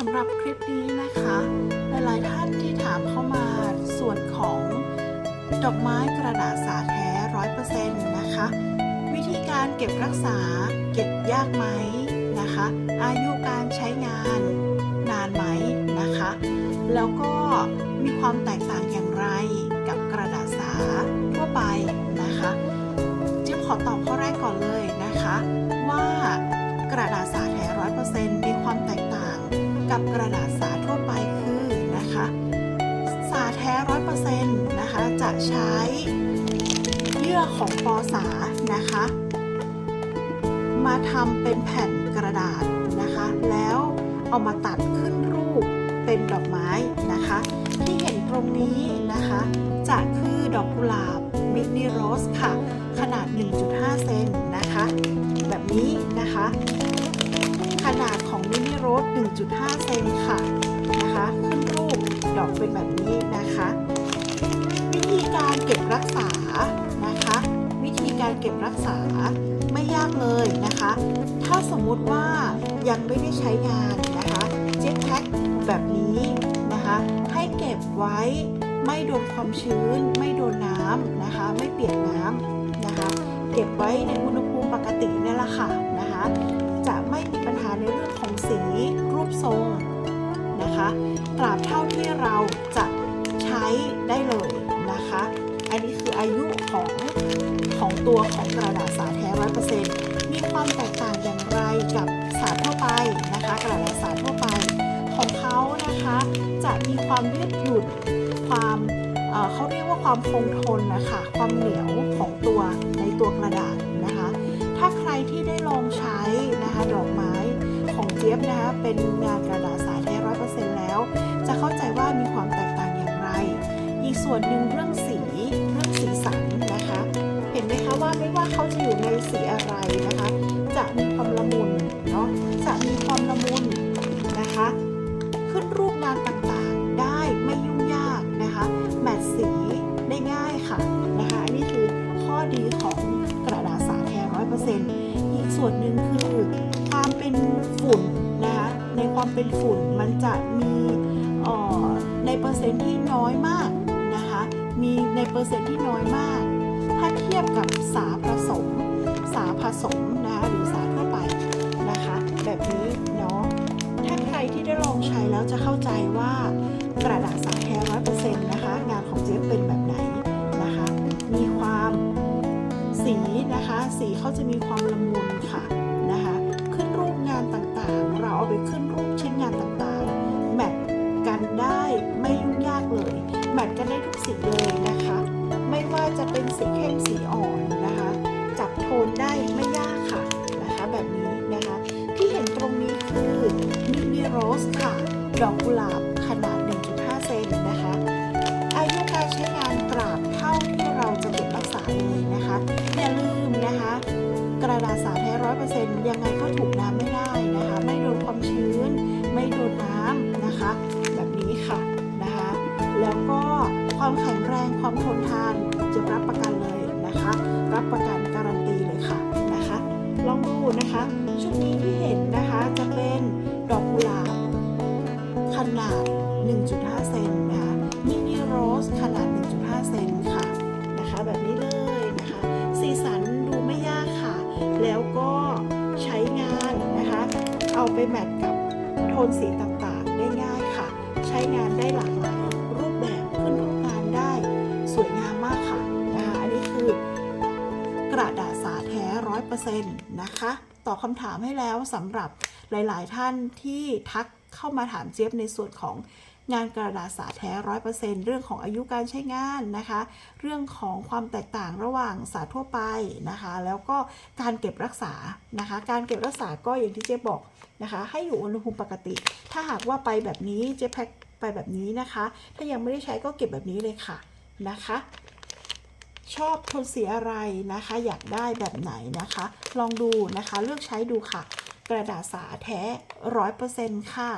สำหรับคลิปนี้นะคะ หลายๆท่านที่ถามเข้ามาส่วนของดอกไม้กระดาษสาแท้ร้อยเปอร์เซ็นต์นะคะ วิธีการเก็บรักษาเก็บยากไหมนะคะ อายุการใช้งานนานไหมนะคะ แล้วก็มีความแตกต่างอย่างไรกับกระดาษสาทั่วไปนะคะ เจิ๊บขอตอบข้อแรกก่อนเลยนะคะ ว่ากระดาษ ใช้เยื่อของปอสานะคะ มาทำเป็นแผ่นกระดาษนะคะ แล้วเอามาตัดขึ้นรูปเป็นดอกไม้นะคะ ที่เห็นตรงนี้นะคะจะคือดอกกุหลาบมินิโรสค่ะ ขนาด 1.5 เซนนะคะ แบบนี้นะคะ ขนาดของมินิโรส 1.5 เซนค่ะนะคะ ขึ้นรูปดอกเป็นแบบนี้นะ รักษานะคะ วิธีการเก็บรักษาไม่ยากเลยนะคะ ถ้าสมมุติว่ายังไม่ได้ใช้งานนะคะเจ็ตแพ็คแบบนี้นะคะ ให้เก็บไว้ไม่โดนความชื้น ไม่โดนน้ำนะคะ ไม่เปียกน้ำนะคะ เก็บไว้ในอุณหภูมิปกตินี่แหละค่ะนะคะ จะไม่มีปัญหาในเรื่องของสีรูปทรงนะคะตราบเท่าที่เราจะใช้ได้เลยนะคะ อันนี้คืออายุของของตัวของกระดาษสาแท้ร้อยเปอร์เซ็นต์มีความแตกต่างอย่างไรกับสาทั่วไปนะคะ กระดาษสาทั่วไปของเขานะคะจะมีความยืดหยุ่นความเอ่อเขาเรียกว่าความคงทนนะคะความเหนียวของตัวในตัวกระดาษนะคะ ถ้าใครที่ได้ลองใช้นะคะดอกไม้ของเจี๊ยบนะคะเป็นงานกระดาษสาแท้ร้อยเปอร์เซ็นต์แล้ว จะเข้าใจว่ามีความแตกต่างอย่างไร อีกส่วนหนึ่งเรื่อง เขาจะอยู่ในสีอะไรนะคะ จะมีความละมุนเนาะจะมีความละมุนนะคะ ขึ้นรูปงานต่างๆได้ไม่ยุ่งยากนะคะ แมทสีได้ง่ายค่ะนะคะอันนี้คือข้อดีของกระดาษสาแท้ร้อยเปอร์เซ็นต์อีกส่วนหนึ่งคือความเป็นฝุ่นนะคะ ในความเป็นฝุ่นมันจะมีในเปอร์เซ็นต์ที่น้อยมากนะคะ มีในเปอร์เซ็นต์ที่น้อยมาก ถ้าเทียบกับสาผสม สาผสมนะคะหรือสาทั่วไปนะคะ แบบนี้เนาะถ้าใครที่ได้ลองใช้แล้วจะเข้าใจว่ากระดาษสาแท้ร้อยเปอร์เซ็นต์นะคะ งานของเจ๊เป็นแบบไหนนะคะ มีความสีนะคะ สีเขาจะมีความละมุนค่ะนะคะขึ้นรูปงานต่างๆ เราเอาไปขึ้นรูปชิ้นงานต่างๆแมทกันได้ไม่ยุ่งยากเลยแมทกันได้ทุกสีเลย สค่ะ ดอกกุหลาบขนาด 1.5 เซนนะคะ อายุการใช้งานตราบเท่าที่เราจะเก็บรักษาเลยนะคะ อย่าลืมนะคะ กระดาษสาแท้ร้อยเปอร์เซ็นต์ยังไงก็ถูกน้ำไม่ได้นะคะ ไม่โดนความชื้น ไม่โดนน้ำนะคะ แบบนี้ค่ะนะคะ แล้วก็ความแข็งแรงความทนทานจะรับประกันเลยนะคะ รับประกันการันตีเลยค่ะนะคะ ลองดูนะคะ ชุดนี้ที่เห็นนะคะ ขนาด 1.5 เซนนะคะมินิโรสขนาด 1.5 เซนค่ะนะคะแบบนี้เลยนะคะ สีสันดูไม่ยากค่ะ แล้วก็ใช้งานนะคะ เอาไปแมทกับโทนสีต่างๆได้ง่ายค่ะ ใช้งานได้หลากหลายรูปแบบขึ้นรูปงานได้สวยงามมากค่ะนะคะอันนี้คือกระดาษสาแท้ร้อยเปอร์เซ็นต์นะคะ ตอบคำถามให้แล้วสำหรับหลาย ๆ ท่านที่ทักเข้ามาถามเจี๊ยบในส่วนของงานกระดาษสาแท้ร้อยเปอร์เซ็นต์เรื่องของอายุการใช้งานนะคะ เรื่องของความแตกต่างระหว่างสาทั่วไปนะคะ แล้วก็การเก็บรักษานะคะ การเก็บรักษาก็อย่างที่เจ๊บอกนะคะ ให้อยู่อุณหภูมิปกติ ถ้าหากว่าไปแบบนี้เจ๊แพ็คไปแบบนี้นะคะ ถ้ายังไม่ได้ใช้ก็เก็บแบบนี้เลยค่ะนะคะ ชอบโทนสีอะไรนะคะ อยากได้แบบไหนนะคะ ลองดูนะคะ เลือกใช้ดูค่ะ กระดาษสาแท้ร้อยเปอร์เซ็นต์ค่ะ